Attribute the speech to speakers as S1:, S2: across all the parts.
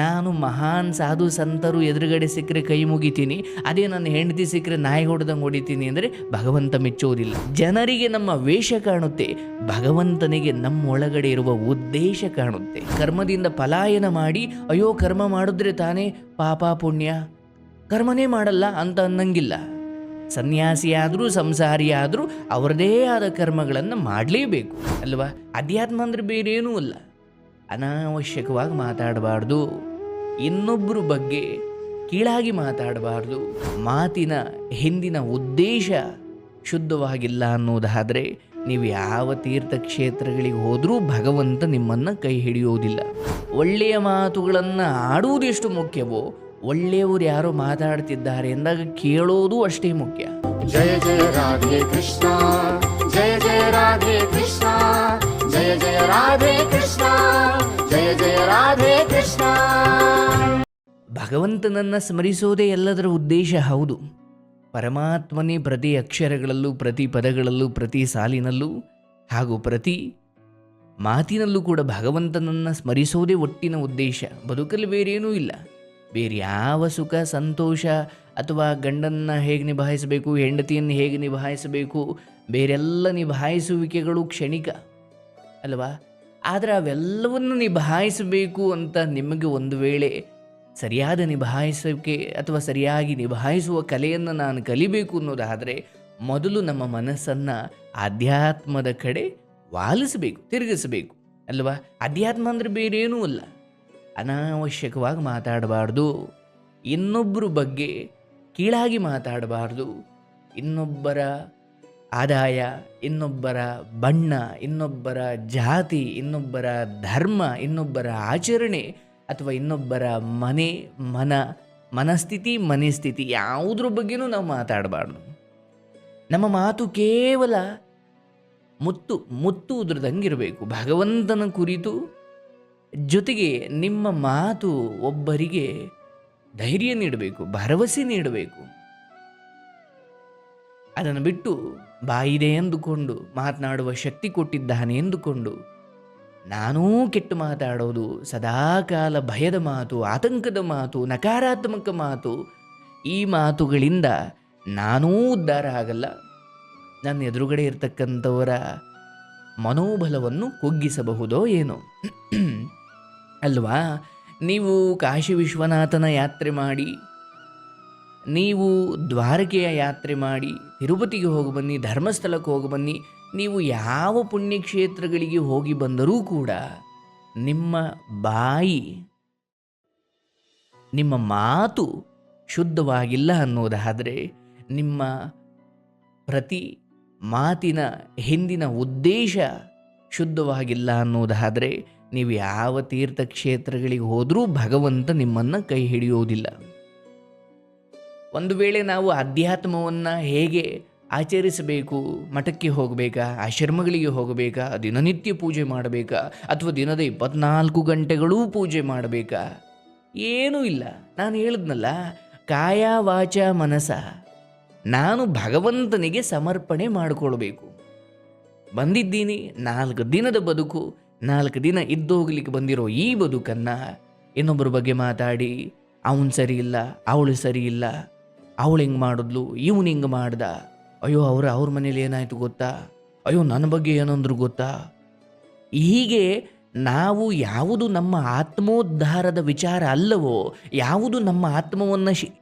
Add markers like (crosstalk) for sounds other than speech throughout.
S1: ನಾನು ಮಹಾನ್ ಸಾಧು ಸಂತರು ಎದುರುಗಡೆ ಸಿಕ್ಕರೆ ಕೈ ಮುಗಿತೀನಿ, ಅದೇ ನನ್ನ ಹೆಂಡತಿ ಸಿಕ್ಕರೆ ನಾಯಿ ಹೊಡೆದಂಗೆ ಹೊಡಿತೀನಿ ಅಂದರೆ ಭಗವಂತ ಮೆಚ್ಚೋದಿಲ್ಲ ಜನರಿಗೆ ನಮ್ಮ ವೇಷ ಕಾಣುತ್ತೆ, ಭಗವಂತನಿಗೆ ನಮ್ಮ ಒಳಗಡೆ ಇರುವ ಉದ್ದೇಶ ಕಾಣುತ್ತೆ. ಕರ್ಮದಿಂದ ಪಲಾಯನ ಮಾಡಿ, ಅಯ್ಯೋ ಕರ್ಮ ಮಾಡಿದ್ರೆ ತಾನೇ ಪಾಪ ಪುಣ್ಯ. ಕರ್ಮನೇ ಮಾಡಲ್ಲ ಅಂತ ಅನ್ನಂಗಿಲ್ಲ. ಸನ್ಯಾಸಿಯಾದರೂ ಸಂಸಾರಿಯಾದರೂ ಅವರದೇ ಆದ ಕರ್ಮಗಳನ್ನು ಮಾಡಲೇಬೇಕು, ಅಲ್ವಾ? ಅಧ್ಯಾತ್ಮ ಅಂದರೆ ಬೇರೇನೂ ಅಲ್ಲ. ಅನಾವಶ್ಯಕವಾಗಿ ಮಾತಾಡಬಾರ್ದು. ಇನ್ನೊಬ್ಬರ ಬಗ್ಗೆ ಕೀಳಾಗಿ ಮಾತಾಡಬಾರ್ದು. ಮಾತಿನ ಹಿಂದಿನ ಉದ್ದೇಶ ಶುದ್ಧವಾಗಿಲ್ಲ ಅನ್ನೋದಾದರೆ ನೀವು ಯಾವ ತೀರ್ಥಕ್ಷೇತ್ರಗಳಿಗೆ ಹೋದರೂ ಭಗವಂತ ನಿಮ್ಮನ್ನು ಕೈ ಹಿಡಿಯೋದಿಲ್ಲ. ಒಳ್ಳೆಯ ಮಾತುಗಳನ್ನು ಆಡುವುದೆಷ್ಟು ಮುಖ್ಯವೋ, ಒಳ್ಳೆಯವರು ಯಾರೋ ಮಾತಾಡ್ತಿದ್ದಾರೆ ಎಂದಾಗ ಕೇಳೋದು ಅಷ್ಟೇ ಮುಖ್ಯ.
S2: ಜಯ ಜಯ ರಾಧೇ ಕೃಷ್ಣ, ಜಯ ಜಯ ರಾಧೇ ಕೃಷ್ಣ. ಜಯ ಜಯ ರಾಧೆ ಕೃಷ್ಣ, ಜಯ ಜಯ ರಾಧೆ ಕೃಷ್ಣ.
S1: ಭಗವಂತನನ್ನು ಸ್ಮರಿಸೋದೇ ಎಲ್ಲದರ ಉದ್ದೇಶ ಹೌದು. ಪರಮಾತ್ಮನೇ ಪ್ರತಿ ಅಕ್ಷರಗಳಲ್ಲೂ, ಪ್ರತಿ ಪದಗಳಲ್ಲೂ, ಪ್ರತಿ ಸಾಲಿನಲ್ಲೂ ಹಾಗೂ ಪ್ರತಿ ಮಾತಿನಲ್ಲೂ ಕೂಡ ಭಗವಂತನನ್ನು ಸ್ಮರಿಸೋದೇ ಒಟ್ಟಿನ ಉದ್ದೇಶ. ಬದುಕಲ್ಲಿ ಬೇರೇನೂ ಇಲ್ಲ. ಬೇರೆ ಯಾವ ಸುಖ, ಸಂತೋಷ ಅಥವಾ ಗಂಡನ್ನು ಹೇಗೆ ನಿಭಾಯಿಸಬೇಕು, ಹೆಂಡತಿಯನ್ನು ಹೇಗೆ ನಿಭಾಯಿಸಬೇಕು, ಬೇರೆಲ್ಲ ನಿಭಾಯಿಸುವಿಕೆಗಳು ಕ್ಷಣಿಕ. ಅಲ್ವಾ? ಆದರೆ ಅವೆಲ್ಲವನ್ನು ನಿಭಾಯಿಸಬೇಕು ಅಂತ ನಿಮಗೆ ಒಂದು ವೇಳೆ ಸರಿಯಾದ ನಿಭಾಯಿಸೋಕೆ ಅಥವಾ ಸರಿಯಾಗಿ ನಿಭಾಯಿಸುವ ಕಲೆಯನ್ನು ನಾನು ಕಲಿಬೇಕು ಅನ್ನೋದಾದರೆ ಮೊದಲು ನಮ್ಮ ಮನಸ್ಸನ್ನು ಆಧ್ಯಾತ್ಮದ ಕಡೆ ವಾಲಿಸಬೇಕು, ತಿರುಗಿಸಬೇಕು, ಅಲ್ವಾ? ಅಧ್ಯಾತ್ಮ ಅಂದರೆ ಬೇರೇನೂ ಅಲ್ಲ. ಅನಾವಶ್ಯಕವಾಗಿ ಮಾತಾಡಬಾರ್ದು. ಇನ್ನೊಬ್ಬರ ಬಗ್ಗೆ ಕೀಳಾಗಿ ಮಾತಾಡಬಾರ್ದು. ಇನ್ನೊಬ್ಬರ ಆದಾಯ, ಇನ್ನೊಬ್ಬರ ಬಣ್ಣ, ಇನ್ನೊಬ್ಬರ ಜಾತಿ, ಇನ್ನೊಬ್ಬರ ಧರ್ಮ, ಇನ್ನೊಬ್ಬರ ಆಚರಣೆ ಅಥವಾ ಇನ್ನೊಬ್ಬರ ಮನೆ, ಮನ, ಮನಸ್ಥಿತಿ, ಮನೆಸ್ಥಿತಿ ಯಾವುದ್ರ ಬಗ್ಗೆನೂ ನಾವು ಮಾತಾಡಬಾರ್ದು. ನಮ್ಮ ಮಾತು ಕೇವಲ ಮುತ್ತು ಮುತ್ತು ಉದ್ರದಂಗಿರಬೇಕು ಭಗವಂತನ ಕುರಿತು ಜೊತೆಗೆ ನಿಮ್ಮ ಮಾತು ಒಬ್ಬರಿಗೆ ಧೈರ್ಯ ನೀಡಬೇಕು, ಭರವಸೆ ನೀಡಬೇಕು. ಅದನ್ನು ಬಿಟ್ಟು ಬಾಯಿದೆ ಎಂದುಕೊಂಡು ಮಾತನಾಡುವ ಶಕ್ತಿ ಕೊಟ್ಟಿದ್ದಾನೆ ಎಂದುಕೊಂಡು ನಾನೂ ಕೆಟ್ಟು ಮಾತಾಡೋದು ಸದಾಕಾಲ ಭಯದ ಮಾತು, ಆತಂಕದ ಮಾತು, ನಕಾರಾತ್ಮಕ ಮಾತು, ಈ ಮಾತುಗಳಿಂದ ನಾನೂ ಉದ್ಧಾರ ಆಗಲ್ಲ. ನನ್ನ ಎದುರುಗಡೆ ಇರತಕ್ಕಂಥವರ ಮನೋಬಲವನ್ನು ಕುಗ್ಗಿಸಬಹುದೋ ಏನೋ. ಅಲ್ವಾ? ನೀವು ಕಾಶಿ ವಿಶ್ವನಾಥನ ಯಾತ್ರೆ ಮಾಡಿ ನೀವು ದ್ವಾರಕೆಯ ಯಾತ್ರೆ ಮಾಡಿ ತಿರುಪತಿಗೆ ಹೋಗಿ ಬನ್ನಿ, ಧರ್ಮಸ್ಥಳಕ್ಕೆ ಹೋಗಿ ಬನ್ನಿ, ನೀವು ಯಾವ ಪುಣ್ಯಕ್ಷೇತ್ರಗಳಿಗೆ ಹೋಗಿ ಬಂದರೂ ಕೂಡ ನಿಮ್ಮ ಬಾಯಿ, ನಿಮ್ಮ ಮಾತು ಶುದ್ಧವಾಗಿಲ್ಲ ಅನ್ನೋದಾದರೆ ನಿಮ್ಮ ಪ್ರತಿ ಮಾತಿನ ಹಿಂದಿನ ಉದ್ದೇಶ ಶುದ್ಧವಾಗಿಲ್ಲ ಅನ್ನೋದಾದರೆ ನೀವು ಯಾವ ತೀರ್ಥಕ್ಷೇತ್ರಗಳಿಗೆ ಹೋದರೂ ಭಗವಂತ ನಿಮ್ಮನ್ನು ಕೈ ಹಿಡಿಯೋದಿಲ್ಲ. ಒಂದು ವೇಳೆ ನಾವು ಅಧ್ಯಾತ್ಮವನ್ನು ಹೇಗೆ ಆಚರಿಸಬೇಕು, ಮಠಕ್ಕೆ ಹೋಗಬೇಕಾ, ಆಶ್ರಮಗಳಿಗೆ ಹೋಗಬೇಕಾ, ದಿನನಿತ್ಯ ಪೂಜೆ ಮಾಡಬೇಕಾ, ಅಥವಾ ದಿನದ ಇಪ್ಪತ್ನಾಲ್ಕು ಗಂಟೆಗಳೂ ಪೂಜೆ ಮಾಡಬೇಕಾ? ಏನೂ ಇಲ್ಲ. ನಾನು ಹೇಳಿದ್ನಲ್ಲ, ಕಾಯ ವಾಚ ಮನಸ. ನಾನು ಭಗವಂತನಿಗೆ ಸಮರ್ಪಣೆ ಮಾಡಿಕೊಳ್ಬೇಕು. ಬಂದಿದ್ದೀನಿ, ನಾಲ್ಕು ದಿನದ ಬದುಕು, ನಾಲ್ಕು ದಿನ ಇದ್ದೋಗ್ಲಿಕ್ಕೆ ಬಂದಿರೋ ಈ ಬದುಕನ್ನು. ಇನ್ನೊಬ್ಬರ ಬಗ್ಗೆ ಮಾತಾಡಿ, ಅವನು ಸರಿ ಇಲ್ಲ, ಅವಳು ಸರಿ ಇಲ್ಲ ಅವಳು ಹಿಂಗೆ ಮಾಡಿದ್ಲು, ಇವನು ಹಿಂಗೆ ಮಾಡ್ದ? ಅಯ್ಯೋ, ಅವ್ರ ಅವ್ರ ಮನೇಲಿ ಏನಾಯಿತು ಗೊತ್ತಾ? ಅಯ್ಯೋ, ನನ್ನ ಬಗ್ಗೆ ಏನಂದ್ರು ಗೊತ್ತಾ? ಹೀಗೆ ನಾವು ಯಾವುದು ನಮ್ಮ ಆತ್ಮೋದ್ಧಾರದ ವಿಚಾರ ಅಲ್ಲವೋ, ಯಾವುದು ನಮ್ಮ ಆತ್ಮವನ್ನು ಶಿ,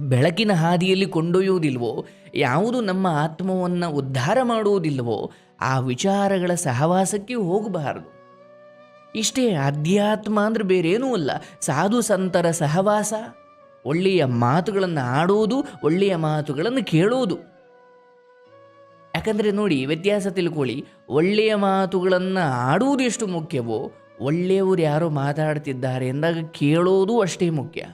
S1: ಬೆಳಕಿನ ಹಾದಿಯಲ್ಲಿ ಕೊಂಡೊಯ್ಯುವುದಿಲ್ವೋ, ಯಾವುದು ನಮ್ಮ ಆತ್ಮವನ್ನು ಉದ್ಧಾರ ಮಾಡುವುದಿಲ್ಲವೋ ಆ ವಿಚಾರಗಳ ಸಹವಾಸಕ್ಕೆ ಹೋಗಬಾರದು. ಇಷ್ಟೇ ಅಧ್ಯಾತ್ಮ ಅಂದ್ರೆ ಬೇರೇನೂ ಅಲ್ಲ, ಸಾಧು ಸಂತರ ಸಹವಾಸ. ಒಳ್ಳೆಯ ಮಾತುಗಳನ್ನು ಆಡುವುದು ಒಳ್ಳೆಯ ಮಾತುಗಳನ್ನು ಕೇಳುವುದು ಯಾಕಂದರೆ ನೋಡಿ, ವ್ಯತ್ಯಾಸ ತಿಳ್ಕೊಳ್ಳಿ. ಒಳ್ಳೆಯ ಮಾತುಗಳನ್ನು ಆಡುವುದು ಎಷ್ಟು ಮುಖ್ಯವೋ, ಒಳ್ಳೆಯವರು ಯಾರು ಮಾತಾಡ್ತಿದ್ದಾರೆ ಎಂದಾಗ ಕೇಳೋದು ಅಷ್ಟೇ ಮುಖ್ಯ.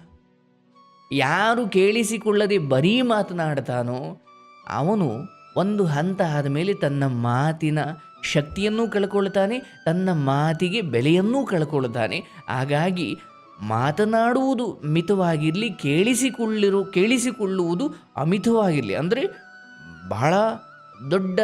S1: ಯಾರು ಕೇಳಿಸಿಕೊಳ್ಳದೆ ಬರೀ ಮಾತನಾಡ್ತಾನೋ, ಅವನು ಒಂದು ಹಂತ ಆದಮೇಲೆ ತನ್ನ ಮಾತಿನ ಶಕ್ತಿಯನ್ನೂ ಕಳ್ಕೊಳ್ತಾನೆ, ತನ್ನ ಮಾತಿಗೆ ಬೆಲೆಯನ್ನೂ ಕಳ್ಕೊಳ್ತಾನೆ. ಹಾಗಾಗಿ ಮಾತನಾಡುವುದು ಮಿತವಾಗಿರಲಿ, ಕೇಳಿಸಿಕೊಳ್ಳಿರು, ಕೇಳಿಸಿಕೊಳ್ಳುವುದು ಅಮಿತವಾಗಿರಲಿ. ಅಂದರೆ ಬಹಳ ದೊಡ್ಡ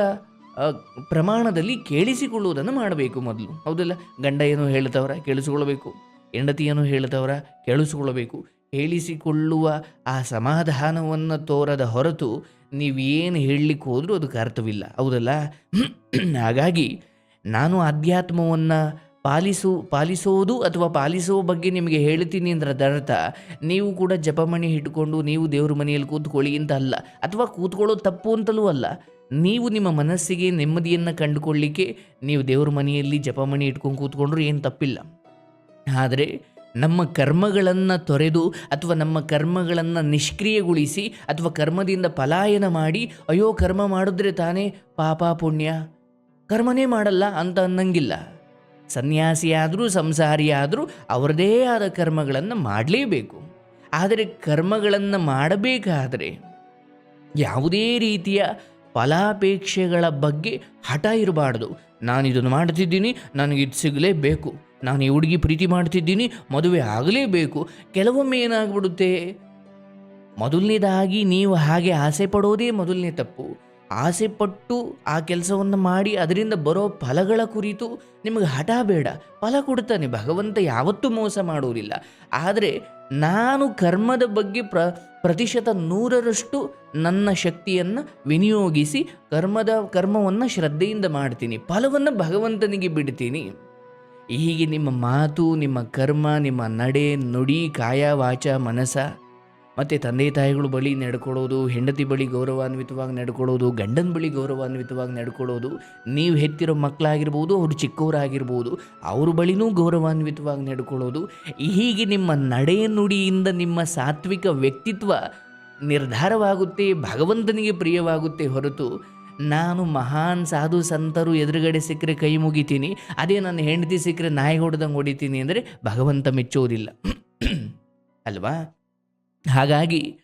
S1: ಪ್ರಮಾಣದಲ್ಲಿ ಕೇಳಿಸಿಕೊಳ್ಳುವುದನ್ನು ಮಾಡಬೇಕು ಮೊದಲು. ಹೌದಲ್ಲ? ಗಂಡ ಏನು ಹೇಳ್ತವ್ರ, ಕೇಳಿಸಿಕೊಳ್ಳಬೇಕು. ಹೆಂಡತಿಯನ್ನು ಹೇಳ್ತವರ, ಕೇಳಿಸಿಕೊಳ್ಳಬೇಕು. ಕೇಳಿಸಿಕೊಳ್ಳುವ ಆ ಸಮಾಧಾನವನ್ನು ತೋರದ ಹೊರತು ನೀವೇನು ಹೇಳಲಿಕ್ಕೆ ಹೋದರೂ ಅದಕ್ಕೆ ಅರ್ಥವಿಲ್ಲ ಹೌದಲ್ಲ? (clears throat) ಹಾಗಾಗಿ ನಾನು ಅಧ್ಯಾತ್ಮವನ್ನು ಪಾಲಿಸು, ಪಾಲಿಸೋದು ಅಥವಾ ಪಾಲಿಸೋ ಬಗ್ಗೆ ನಿಮಗೆ ಹೇಳ್ತೀನಿ ಅಂದ್ರೆ ಅದರ್ಥ ನೀವು ಕೂಡ ಜಪಮಣಿ ಇಟ್ಕೊಂಡು ನೀವು ದೇವ್ರ ಮನೆಯಲ್ಲಿ ಕೂತ್ಕೊಳ್ಳಿ ಅಂತ ಅಲ್ಲ. ಅಥವಾ ಕೂತ್ಕೊಳ್ಳೋದು ತಪ್ಪು ಅಂತಲೂ ಅಲ್ಲ. ನೀವು ನಿಮ್ಮ ಮನಸ್ಸಿಗೆ ನೆಮ್ಮದಿಯನ್ನು ಕಂಡುಕೊಳ್ಳಿಕ್ಕೆ ನೀವು ದೇವ್ರ ಮನೆಯಲ್ಲಿ ಜಪಮಣಿ ಇಟ್ಕೊಂಡು ಕೂತ್ಕೊಂಡ್ರು ಏನು ತಪ್ಪಿಲ್ಲ. ಆದರೆ ನಮ್ಮ ಕರ್ಮಗಳನ್ನು ತೊರೆದು ಅಥವಾ ನಮ್ಮ ಕರ್ಮಗಳನ್ನು ನಿಷ್ಕ್ರಿಯಗೊಳಿಸಿ ಅಥವಾ ಕರ್ಮದಿಂದ ಪಲಾಯನ ಮಾಡಿ, ಅಯ್ಯೋ ಕರ್ಮ ಮಾಡಿದ್ರೆ ತಾನೇ ಪಾಪ ಪುಣ್ಯ. ಕರ್ಮನೇ ಮಾಡಲ್ಲ ಅಂತ ಅನ್ನಂಗಿಲ್ಲ. ಸನ್ಯಾಸಿಯಾದರೂ, ಸಂಸಾರಿಯಾದರೂ ಅವರದೇ ಆದ ಕರ್ಮಗಳನ್ನು ಮಾಡಲೇಬೇಕು. ಆದರೆ ಕರ್ಮಗಳನ್ನು ಮಾಡಬೇಕಾದರೆ ಯಾವುದೇ ರೀತಿಯ ಫಲಾಪೇಕ್ಷೆಗಳ ಬಗ್ಗೆ ಹಠ ಇರಬಾರ್ದು. ನಾನು ಇದನ್ನು ಮಾಡ್ತಿದ್ದೀನಿ, ನನಗೆ ಇದು ಸಿಗಲೇಬೇಕು. ನಾನು ಈ ಹುಡುಗಿ ಪ್ರೀತಿ ಮಾಡ್ತಿದ್ದೀನಿ, ಮದುವೆ ಆಗಲೇಬೇಕು. ಕೆಲವೊಮ್ಮೆ ಏನಾಗ್ಬಿಡುತ್ತೆ? ಮೊದಲನೇದಾಗಿ ನೀವು ಹಾಗೆ ಆಸೆ ಪಡೋದೇ ಮೊದಲನೇ ತಪ್ಪು. ಆಸೆ ಪಟ್ಟು ಆ ಕೆಲಸವನ್ನು ಮಾಡಿ ಅದರಿಂದ ಬರೋ ಫಲಗಳ ಕುರಿತು ನಿಮಗೆ ಹಠ ಬೇಡ. ಫಲ ಕೊಡ್ತಾನೆ ಭಗವಂತ ಯಾವತ್ತೂ ಮೋಸ ಮಾಡುವುದಿಲ್ಲ ಆದರೆ ನಾನು ಕರ್ಮದ ಬಗ್ಗೆ ಪ್ರ, ಪ್ರತಿಶತ ನೂರರಷ್ಟು ನನ್ನ ಶಕ್ತಿಯನ್ನು ವಿನಿಯೋಗಿಸಿ ಕರ್ಮದ, ಕರ್ಮವನ್ನು ಶ್ರದ್ಧೆಯಿಂದ ಮಾಡ್ತೀನಿ. ಫಲವನ್ನು ಭಗವಂತನಿಗೆ ಬಿಡ್ತೀನಿ. ಹೀಗೆ ನಿಮ್ಮ ಮಾತು, ನಿಮ್ಮ ಕರ್ಮ, ನಿಮ್ಮ ನಡೆ, ನುಡಿ, ಕಾಯ, ವಾಚ, ಮನಸ ಮತ್ತು ತಂದೆ ತಾಯಿಗಳು ಬಳಿ ನಡ್ಕೊಳ್ಳೋದು, ಹೆಂಡತಿ ಬಳಿ ಗೌರವಾನ್ವಿತವಾಗಿ ನಡ್ಕೊಳ್ಳೋದು, ಗಂಡನ ಬಳಿ ಗೌರವಾನ್ವಿತವಾಗಿ ನಡ್ಕೊಳ್ಳೋದು, ನೀವು ಹೆತ್ತಿರೋ ಮಕ್ಕಳಾಗಿರ್ಬೋದು, ಅವರು ಚಿಕ್ಕವರಾಗಿರ್ಬೋದು, ಅವ್ರ ಬಳಿನೂ ಗೌರವಾನ್ವಿತವಾಗಿ ನಡ್ಕೊಳ್ಳೋದು, ಹೀಗೆ ನಿಮ್ಮ ನಡೆ ನುಡಿಯಿಂದ ನಿಮ್ಮ ಸಾತ್ವಿಕ ವ್ಯಕ್ತಿತ್ವ ನಿರ್ಧಾರವಾಗುತ್ತೆ, ಭಗವಂತನಿಗೆ ಪ್ರಿಯವಾಗುತ್ತೆ ಹೊರತು, ನಾನು ಮಹಾನ್ ಸಾಧು ಸಂತರು ಎದುರುಗಡೆ ಸಿಕ್ಕರೆ ಕೈ ಮುಗಿತೀನಿ, ಅದೇ ನನ್ನ ಹೆಂಡತಿ ಸಿಕ್ಕರೆ ನಾಯಿ ಹೊಡೆದಂಗೆ ಹೊಡಿತೀನಿ ಅಂದರೆ ಭಗವಂತ ಮೆಚ್ಚೋದಿಲ್ಲ. ಅಲ್ವಾ? ಹಾಗಾಗಿ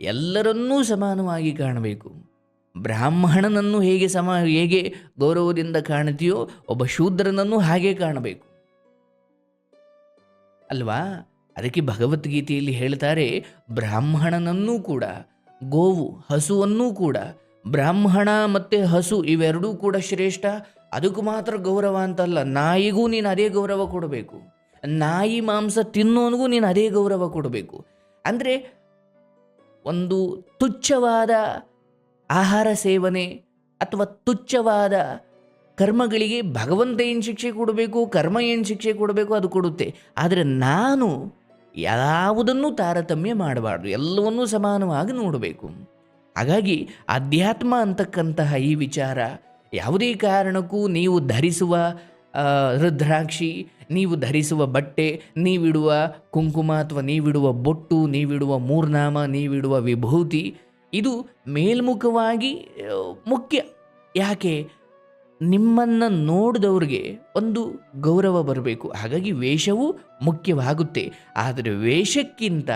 S1: ಎಲ್ಲರನ್ನೂ ಸಮಾನವಾಗಿ ಕಾಣಬೇಕು. ಬ್ರಾಹ್ಮಣನನ್ನು ಹೇಗೆ ಸಮ, ಹೇಗೆ ಗೌರವದಿಂದ ಕಾಣ್ತೀಯೋ ಒಬ್ಬ ಶೂದ್ರನನ್ನು ಹಾಗೆ ಕಾಣಬೇಕು. ಅಲ್ವಾ? ಅದಕ್ಕೆ ಭಗವದ್ಗೀತೆಯಲ್ಲಿ ಹೇಳ್ತಾರೆ, ಬ್ರಾಹ್ಮಣನನ್ನೂ ಕೂಡ, ಗೋವು, ಹಸುವನ್ನೂ ಕೂಡ, ಬ್ರಾಹ್ಮಣ ಮತ್ತು ಹಸು ಇವೆರಡೂ ಕೂಡ ಶ್ರೇಷ್ಠ, ಅದಕ್ಕೂ ಮಾತ್ರ ಗೌರವ ಅಂತಲ್ಲ, ನಾಯಿಗೂ ನೀನು ಅದೇ ಗೌರವ ಕೊಡಬೇಕು. ನಾಯಿ ಮಾಂಸ ತಿನ್ನೋನಿಗೂ ನೀನು ಅದೇ ಗೌರವ ಕೊಡಬೇಕು. ಅಂದರೆ ಒಂದು ತುಚ್ಛವಾದ ಆಹಾರ ಸೇವನೆ ಅಥವಾ ತುಚ್ಛವಾದ ಕರ್ಮಗಳಿಗೆ ಭಗವಂತ ಏನು ಶಿಕ್ಷೆ ಕೊಡಬೇಕು, ಕರ್ಮ ಏನು ಶಿಕ್ಷೆ ಕೊಡಬೇಕು ಅದು ಕೊಡುತ್ತೆ. ಆದರೆ ನಾನು ಯಾವುದನ್ನೂ ತಾರತಮ್ಯ ಮಾಡಬಾರ್ದು, ಎಲ್ಲವನ್ನೂ ಸಮಾನವಾಗಿ ನೋಡಬೇಕು. ಹಾಗಾಗಿ ಅಧ್ಯಾತ್ಮ ಅಂತಕ್ಕಂತಹ ಈ ವಿಚಾರ ಯಾವುದೇ ಕಾರಣಕ್ಕೂ ನೀವು ಧರಿಸುವ ರುದ್ರಾಕ್ಷಿ, ನೀವು ಧರಿಸುವ ಬಟ್ಟೆ, ನೀವಿಡುವ ಕುಂಕುಮ ಅಥವಾ ನೀವಿಡುವ ಬೊಟ್ಟು, ನೀವಿಡುವ ಮೂರ್ನಾಮ, ನೀವಿಡುವ ವಿಭೂತಿ, ಇದು ಮೇಲ್ಮುಖವಾಗಿ ಮುಖ್ಯ. ಯಾಕೆ? ನಿಮ್ಮನ್ನು ನೋಡಿದವ್ರಿಗೆ ಒಂದು ಗೌರವ ಬರಬೇಕು. ಹಾಗಾಗಿ ವೇಷವು ಮುಖ್ಯವಾಗುತ್ತೆ. ಆದರೆ ವೇಷಕ್ಕಿಂತ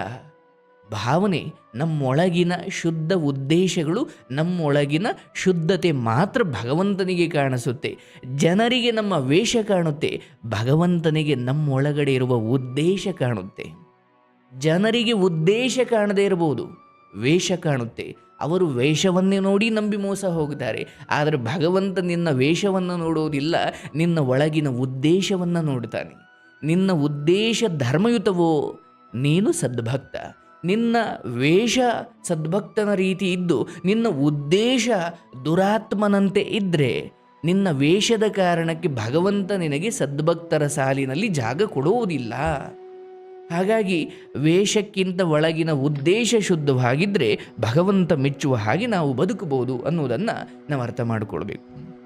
S1: ಭಾವನೆ, ನಮ್ಮೊಳಗಿನ ಶುದ್ಧ ಉದ್ದೇಶಗಳು, ನಮ್ಮೊಳಗಿನ ಶುದ್ಧತೆ ಮಾತ್ರ ಭಗವಂತನಿಗೆ ಕಾಣಿಸುತ್ತೆ. ಜನರಿಗೆ ನಮ್ಮ ವೇಷ ಕಾಣುತ್ತೆ, ಭಗವಂತನಿಗೆ ನಮ್ಮೊಳಗಡೆ ಇರುವ ಉದ್ದೇಶ ಕಾಣುತ್ತೆ. ಜನರಿಗೆ ಉದ್ದೇಶ ಕಾಣದೇ ಇರಬಹುದು, ವೇಷ ಕಾಣುತ್ತೆ. ಅವರು ವೇಷವನ್ನೇ ನೋಡಿ ನಂಬಿ ಮೋಸ ಹೋಗುತ್ತಾರೆ ಆದರೆ ಭಗವಂತ ನಿನ್ನ ವೇಷವನ್ನು ನೋಡುವುದಿಲ್ಲ ನಿನ್ನ ಒಳಗಿನ ಉದ್ದೇಶವನ್ನು ನೋಡ್ತಾನೆ. ನಿನ್ನ ಉದ್ದೇಶ ಧರ್ಮಯುತವೋ, ನೀನು ಸದ್ಭಕ್ತ. ನಿನ್ನ ವೇಷ ಸದ್ಭಕ್ತನ ರೀತಿ ಇದ್ದು, ನಿನ್ನ ಉದ್ದೇಶ ದುರಾತ್ಮನಂತೆ ಇದ್ದರೆ ನಿನ್ನ ವೇಷದ ಕಾರಣಕ್ಕೆ ಭಗವಂತ ನಿನಗೆ ಸದ್ಭಕ್ತರ ಸಾಲಿನಲ್ಲಿ ಜಾಗ ಕೊಡುವುದಿಲ್ಲ. ಹಾಗಾಗಿ ವೇಷಕ್ಕಿಂತ ಒಳಗಿನ ಉದ್ದೇಶ ಶುದ್ಧವಾಗಿದ್ದರೆ ಭಗವಂತ ಮೆಚ್ಚುವ ಹಾಗೆ ನಾವು ಬದುಕಬಹುದು ಅನ್ನುವುದನ್ನು ನಾವು ಅರ್ಥ ಮಾಡಿಕೊಳ್ಬೇಕು.